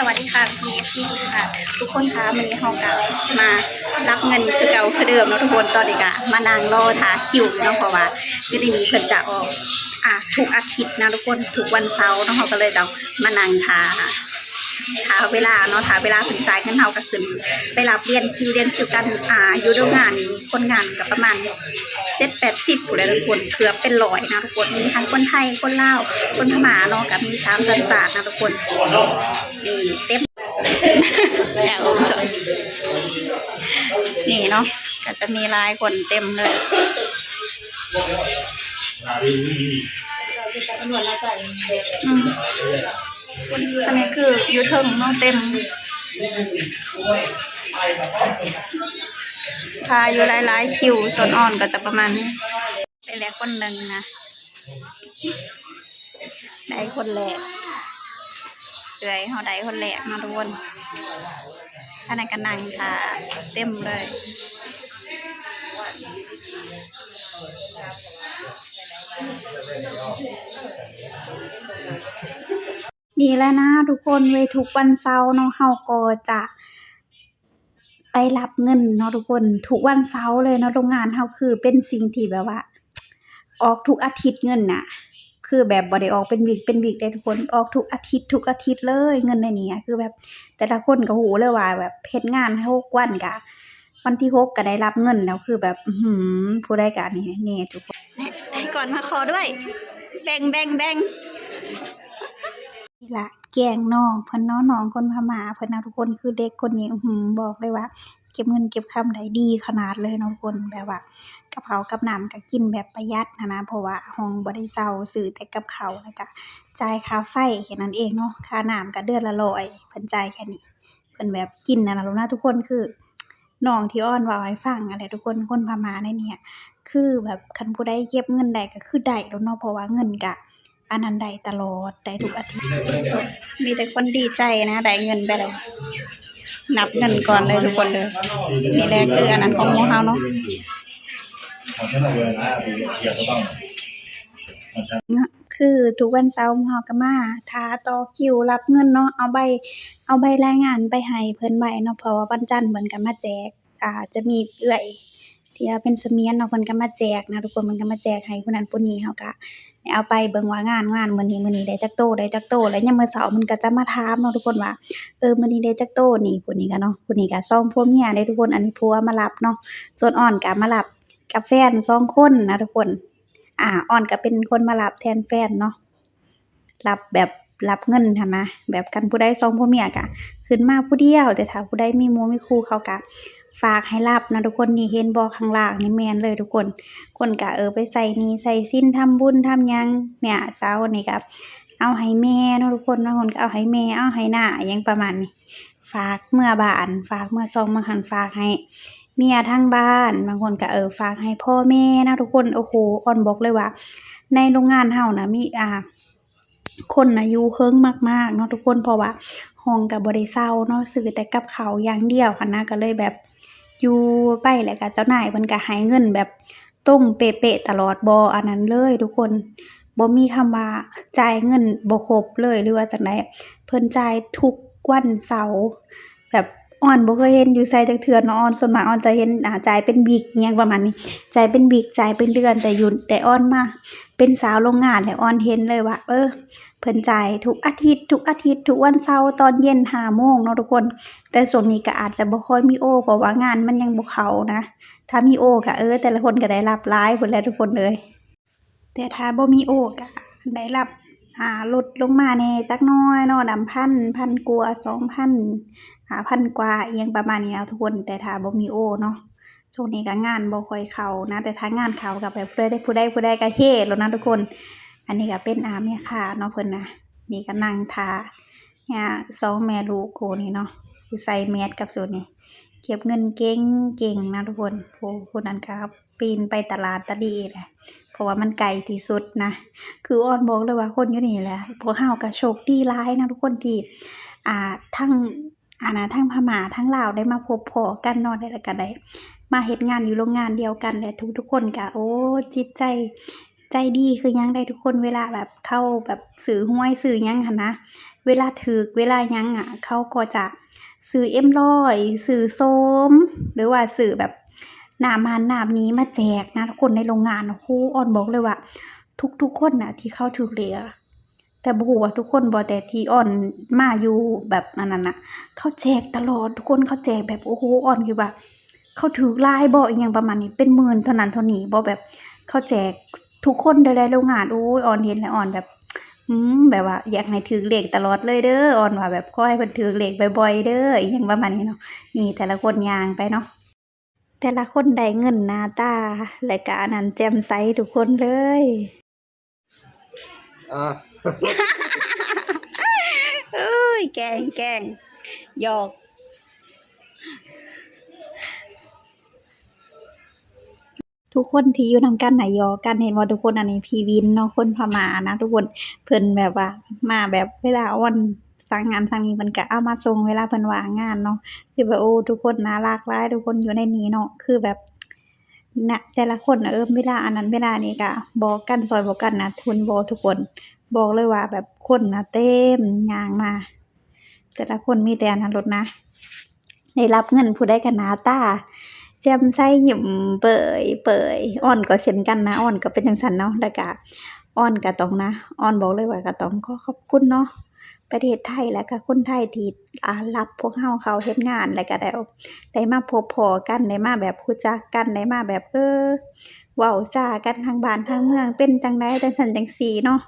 สวัสดีค่ะพี่พี่ค่ะ ทุกคนคะวันนี้เฮากะมารับเงินคือเก่าคือเดิมเนาะทุกคนตอนนี้กะมานางรอทาคิวเนาะเพราะว่าคือที่นี้เพิ่นจะออกอะทุกอาทิตย์นะทุกคนทุกวันเสาร์เนาะเขาก็เลยต้องมานางทา ทาเวลาเนาะทาเวลาถึงจ่ายเงินเฮาก็ขึ้นไปรับเรียนคิวเรียนคิวกันอ่าอยู่โรงงานนี้คนงานก็ประมาณเจ็ดแปดสิบผู้ใดทุกคนเกือบเป็นร้อยนะทุกคนมีทั้งคนไทยคนลาวคนพม่าเนาะกับมีสามสัญชาตินะทุกคนนี่เต็มแอบอมสดนี่เนาะก็จะมีลายคนเต็มเลยอืม อันนี้คือยูเทิงเนาะเต็มพาอยู่หลายๆคิวส่วนอ่อนก็จะประมาณนี้ไปแล้วคนหนึ่งนะได้คนแรกเลยเขาได้คนแรกเนาะทุกคนข้างในกันนังค่ะเต็มเลย นี่แล้วนะทุกคนเวทุกวันเสาร์เนาะเฮาก็จะไปรับเงินเนาะทุกคนทุกวันเสาร์เลยเนาะโรงงานเฮาคือเป็นสิ่งที่แบบว่า ออกทุกอาทิตย์เงินน่ะ คือแบบบ่ได้ออกเป็นวีกเป็นวีกได้ทุกคนออกทุกอาทิตย์ทุกอาทิตย์เลยเงินในนี้คือแบบ แต่ละคนก็ฮู้เลยว่า แบบเฮ็ดงานหกวันก็วันที่หกก็ได้รับเงินแล้วคือแบบอื้อฮือผู้ใดก็อันนี้แน่ทุกคนให้ก่อนมาขอด้วย แบ่งแบ่งแบ่ง นี่ละแกล้งน้องเพิ่นเนาะน้องคนพม่าเพิ่นนะทุกคนคือเด็กคนนี้อื้อฮือบอกเลยว่า เก็บเงินเก็บคำได้ดีขนาดเลยนะทุกคนแบบว่ากับข้ากับน้ำก็กินแบบประหยัดหั้นะเพราะว่าห้องบ่ได้เช่าซื้อแต่กับเขาแล้วก็จ่ายค่าไฟแค่นั้นเองเนาะค่าน้ำก็เดือนละร้อยเพิ่นจ่ายแค่นี้เพิ่นแบบกินนั่นะลูกนะทุกคนคือน้องที่อ้อนว้าให้ฟังนั่นแหละทุกคนคนพม่าในเนี่ย คือแบบคันผู้ใดเก็บเงินได้ก็คือได้แล้วเนาะเพราะว่าเงินก็ อันนั้นได้ตลอดได้ทุกอาทิตย์มีแต่คนดีใจนะ ได้เงินไปแล้วนับเงินก่อนเลยทุกคนเลยนี่แหละคืออันนั้นของหมู่เฮาเนาะคือทุกวันเสาร์หมู่เฮาก็มาท่าต่อคิวรับเงินเนาะเอาใบ เอาใบรายงานไปให้เพิ่นไว้เนาะเพราะว่าวันจันทร์เพิ่นก็มาแจกอ่าจะมีเอื้อยที่เป็นเสมียนเนาะเพิ่นก็มาแจกนะทุกคนเพิ่นก็มาแจกให้ผู้นั้นผู้นี้เฮาก็ เอาไปเบิ่งว่างานงานมื้อนี้มื้อนี้ได้จักโตได้จักโตแล้วยามมื้อเสาร์เพิ่นก็จะมาถามเนาะทุกคนว่า เออมื้อนี้ได้จักโตนี่ผู้นี้ก็เนาะผู้นี้ก็สองผัวเมียเด้ทุกคนอันนี้ผัวมารับเนาะส่วนอ้อนก็มารับกับแฟนสองคนนะทุกคน อ่าอ้อนก็เป็นคนมารับแทนแฟนเนาะรับแบบรับเงินหั้นนะแบบคันผู้ใดสองผัวเมียก็ขึ้นมาผู้เดียว แต่ถ้าผู้ใดมีมูมีคู่เขาก็ ฝากให้รับนะทุกคนนี่เห็นบ่ข้างล่างนี่แมนเลยทุกคน คนก็เออไปใส่นี้ใส่สิ้นทำบุญทำหยังเนี่ยสาวนี่ก็เอาให้แม่เนาะทุกคนบางคนก็เอาให้แม่เอาให้หน้ายังประมาณนี้ฝากเมื่อบ้านฝากเมื่อซองบางหันฝากให้เมียทางบ้านบางคนก็เออฝากให้พ่อแม่นะทุกคนโอ้โฮอ้อนบอกเลยว่า ในโรงงานเฮานะมีอ่า คนน่ะอยู่เฮิงมากๆเนาะทุกคนเพราะว่าห้องก็บ่ได้เช่าเนาะซื้อแต่กับเขาอย่างเดียวหั้นนะก็เลยแบบ อยู่ไปแล้วก็เจ้านายเพิ่นก็ให้เงินแบบตรงเป๊ะๆตลอดบ่อันนั้นเลยทุกคนบ่มีคำว่าจ่ายเงินบ่ครบเลยหรือว่าจังไดเพิ่นจ่ายทุกวันเสาร์แบบ อ้อนบ่เคยเห็นอยู่ไสจักเทื่อเนาะอ้อนส่วนมากอ้อนจะเห็นอ่าจ่ายเป็นวีกอิหยังประมาณนี้จ่ายเป็นวีกจ่ายเป็นเดือนแต่ยู่แต่อ้อนมาเป็นสาวโรงงานแล้วอ้อนเห็นเลยว่า เออเพิ่นจ่ายทุกอาทิตย์ทุกอาทิตย์ทุกวันเสาร์ตอนเย็น5โมงเนาะทุกคน แต่ช่วงนี้ก็อาจจะบ่ค่อยมีโอเพราะว่างานมันยังบ่เขานะ ถ้ามีโอก็เออ แต่ละคนก็ได้รับหลายเพิ่นแหละทุกคนเลยแต่ถ้าบ่มีโอก็ได้รับ อ่าลดลงมาแหน่จักน้อยเนาะนำพันพันกว่า2,000อ่าพันกว่าเอิหยังประมาณนี้เอาทุกคนแต่ถ้าบ่มีโอเนาะช่วงนี้ก็งานบ่ค่อยเข้านะ แต่ถ้างานเข้าก็แบบผู้ใดผู้ใดผู้ใดก็เฮ้แล้วนะทุกคน อันนี้ก็เป็นอาแม่ค้าเนาะเพิ่นน่ะนี่ก็นั่งทาเนี่ยสองแม่ลูกคู่นี้เนาะคือใส่แมสกับสูทนี่เก็บเงินเก่งเก่งนะทุกคนโอ้ผู้นั้นก็ปีนไปตลาดตะดีแหละ ราะว่ามันไกลที่สุดนะ คืออ้อนบอกเลยว่าคนอยู่นี่แหละพวกเฮาก็โชคดีหลายนะทุกคนที่อ่าทั้งอานะทั้งพม่าทั้งลาวได้มาพบพอกันนาะได้ล้วก็ได้มาเฮ็ดงานอยู่โรงงานเดียวกันและทุกๆคนก็โอ้จิตใจใจดีคือยังได้ทุกคนเวลาแบบเข้าแบบซื้อห้วยซื้อยังหั้นะเวลาถึกเวลายังอะเขาก็จะซื้อเอ็มร้อยซื้อส้มหรือว่าซื้อแบบ หน้ำมันน้ำนี้มาแจกนะทุกคนในโรงงานโอ้ออนบอกเลยว่า ทุกๆคนน่ะที่เข้าถูกเหลขอแต่บูว่าทุกคนบ่แต่ที่ออนมาอยู่แบบอันนั้นน่ะเขาแจกตลอดทุกคนเขาแจกแบบโอ้โฮอ้อนคิดว่า เขาถูกหลายบอิหยังประมาณนี้เป็นหมื่นเท่านั้นเท่านี้บ่แบบเขาแจกทุกคนในหลายๆโรงงานโอ้ยออนเห็นแล้วออนแบบอืมแบบว่า อยากให้ถูกเหลขตลอดเลยเด้อออนว่าแบบขอให้เพิ่นถูกเลขบ่อยๆเด้ออิหยังประมาณนี้เนาะนี่แต่ละคนย่างไปเนาะ แต่ละคนได้เงินหน้าตา และก็อันนั้นแจ่มใสทุกคนเลย อ่าเอ้ย แกล้งแกล้งหยอกทุกคนที่อยู่นำกันน่ะหยอกกันเห็นว่าทุกคนอันนี้พี่วินเนาะคนพม่านะ ทุกคนเพิ่นแบบว่า มาแบบเวลาอ้อน สั่งงานสั่งนี้เพิ่นก็เอามาส่งเวลาเพิ่นว่างงานเนาะคือแบบโอ้ทุกคนน่ารักหลายทุกคนอยู่ในนี้เนาะคือแบบนะแต่ละคนนะเออเวลาอันนั้นเวลานี้ก็บอกกันซอยบอกกันนะทุนบ่ทุกคนบอกเลยว่าแบบคนน่ะเต็มย่างมา แต่ละคนมีแต่อันนั้นรถนะได้รับเงินผู้ใดก็หน้าตาแจ่มใสยิ้มเปิ่ยเปิ่ยอ้อนก็เช่นกันนะอ้อนก็เป็นจังซั่นเนาะแล้วก็อ้อนก็ต้องนะอ้อนบอกเลยว่าก็ต้องขอขอบคุณเนาะ ประเทศไทยและก็คนไทยที่อารับพวกเราเขาเฮ็ดงานแล้วก็ได้ได้มาพบพอกันได้มาแบบรู้จักกันได้มาแบบเออเว้าจากันทางบ้านทางเมืองเป็นจังไดจังซั่นจังซีเนาะ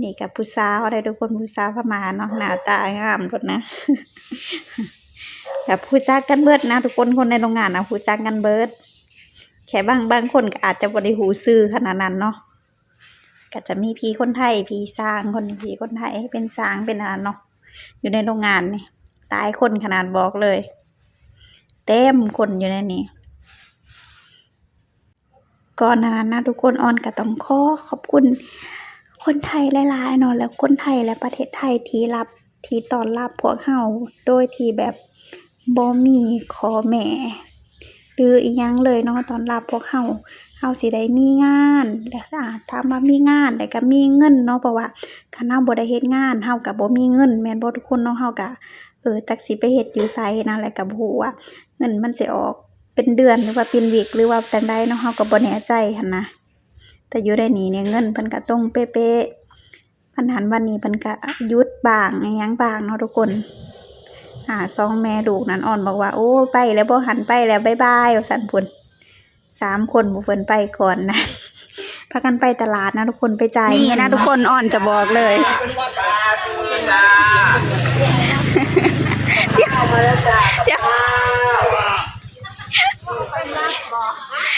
นี่กับผู้สาวอะได้ทุกคนผู้สาวพม่าเนาะหน้าตางามหมดนะแบบผู้จักกันเบิดนะ ทุกคนคนในโรงงานนะผู้จักกันเบิดแค่บางบางคนก็อาจจะบ่ได้หูซื่อขนาดนั้นเนาะ ก็จะมีพี่คนไทยพี่สร้างคนพี่คนไทยเป็นสร้างเป็นอะไรเนาะอยู่ในโรงงานนี่หลายคนขนาดบอกเลย เต็มคนอยู่ในนี้ก่อนนานั้นนะทุกคนออนก็ต้องขอขอบคุณ คนไทยหลายๆเนาะแล้วคนไทยและประเทศไทยที่รับที่ตอนรับพวกเฮาโดยที่แบบบ่มีขอแหม่หรืออีหยังเลยเนาะตอนรับพวกเฮา เฮาสิได้มีงานแล้วอ่าถามว่ามีงานแล้วก็มีเงินเนาะเพราะว่าคันเฮาบ่ได้เฮ็ดงานเฮาก็บ่มีเงินแม่นบ่ทุกคนเนาะเฮาก็เออจักสิไปเฮ็ดอยู่ไสนะแล้วก็บ่ฮู้ว่าเงินมันสิออกเป็นเดือนหรือว่าเป็นวีกหรือว่าจังใดเนาะเฮาก็บ่แน่ใจหันนะแต่อยู่ได้นี่เนี่ยเงินเพิ่นก็ตรงเป๊ะๆพันหันวันนี้เพิ่นก็หยุดบ้างอิหยังบ้างเนาะทุกคนอ่าสองแม่ลูกนั้นอ่อนบอกว่าโอ้ไปแล้วบ่หันไปแล้วบ๊ายบายว่าซั่นพุ่น สามคนบ่เพิ่นไปก่อนนะพากันไปตลาดนะทุกคนไปจ่ายนี่นะทุกคนอ่อนจะบอกเลยเดี๋ยวเดี๋ยว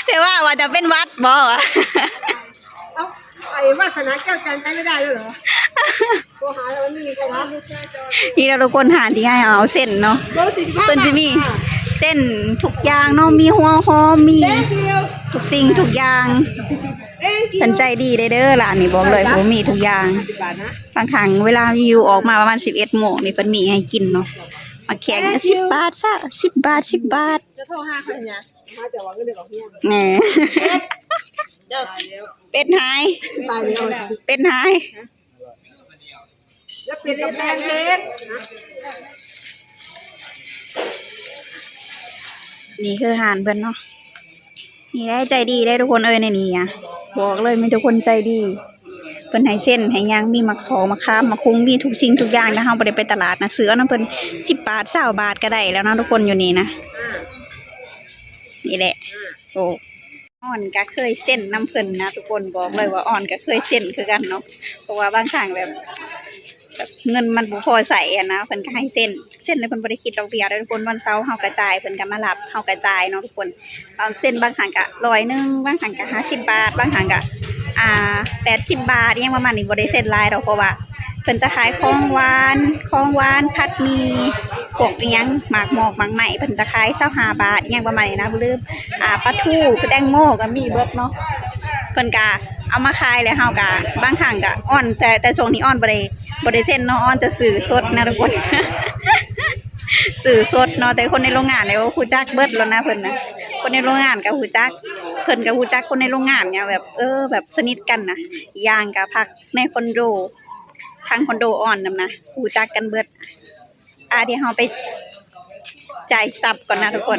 แต่ว่าว่าจะเป็นวัดบ่วะเอ้าไอ้วาสนาแก้วจันทร์ใช้ไม่ได้ด้วยเหรอโทรหาแล้วมันไม่มีใครรับนี่เราทุกคนหาที่ให้เอาเส้นเนาะโลสี่สิบห้าเพิ่นสิมี เส้นทุกอย่างเนาะมีหัวหอมมีเอ๊ะเดียวทุกสิ่งทุกอย่างเอ๊ะเดียวเพิ่นใจดีเด้อเด้อร้านนี้บอกเลยผมมีทุกอย่างสิบบาทนะบางครั้งเวลาอยู่ออกมาประมาณ11โมงนี่เพิ่นมีให้กินเนาะมาแข่งกัน10บาทซะ10บาท10บาทจะโทรหาใครเนี่ยมาแต่ว่าก็เด็กของเฮียแหมเดี๋ยวเป็ดหายตายแล้วเป็ดหายแล้วเป็นกับแพนเค้ก นี่คือหารเพิ่นเนาะนี่ได้ใจดีได้ทุกคนเอ้ยในนี้อะบอกเลยมีทุกคนใจดีเพิ่นให้เส้นให้ยังมีมะขอมะขามมะคุงมีทุกสิ่งทุกอย่างนะเฮาบ่ได้ไปตลาดนะซื้อเอานเพิ่น10บบาท20บาทก็ได้แล้วนะทุกคนอยู่นี่นะนี่แหละโอ้อ่อนก็เคยเส้นน้ำเพิ่นนะทุกคนบอกเลยว่าอ่อนก็เคยเส้นคือกันเนาะเพราะว่าบางครั้งแบบ แบบเงินมันบ่พอใส่อะนะเพิ่นก็ให้เส้น เส้นเลยเพิ่นบ่ได้คิดดอกเบี้ยเด้อทุกคนวันเสาร์เฮากระจายเพิ่นก็มารับเฮากระจายเนาะทุกคนบางเส้นบางครั้งก็100นึงบางครั้งก็50บาท บางครั้งก็อ่า80บาทอิหยังประมาณนี้บ่ได้เส้นหลายดอกเพราะว่าเพิ่นจะขายของหวานของหวานผัดหมีพวกอิหยังหมากหมอกหมากไหมเพิ่นจะขาย25บาทอิหยังประมาณนี้นะบ่ลืมอ่าปลาทูแตงโมก็มีเบิดเนาะเพิ่นก็เอามาขายแล้วเฮาก็บางครั้งก็อ่อน แต่แต่ช่วงนี้อ่อนบ่ได้ บ่ได้เซ็นเนาะอ่อนแต่สื่อสดนะทุกคน สื่อสดเนาะแต่คนในโรงงานแล้วฮู้จักเบิดแล้วนะเพิ่นนะคนในโรงงานก็ฮู้จักเพิ่นก็ฮู้จักคนในโรงงานเนี่ยแบบเออแบบสนิทกันนะย่างก็พักในคอนโดทางคอนโดอ่อนนำนะรู้จักกันเบิดอ่าเดี๋ยวเราไปจ่ายซับก่อนนะทุกคน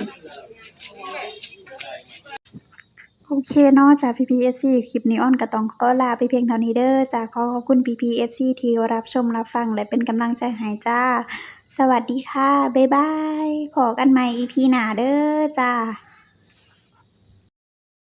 เคเนาะจาก PPSC คลิปนี้อ้อนก็ต้องก็ลาไปเพียงเท่านี้เด้อจ้าขอขอบคุณ PPSC ที่รับชมรับฟังและเป็นกำลังใจให้จ้า สวัสดีค่ะ บ๊ายบายพอกันใหม่ EP หน้าเด้อจ้า